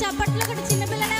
చప్పట్లు కూడా చిన్నపిల్లనే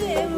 Deus.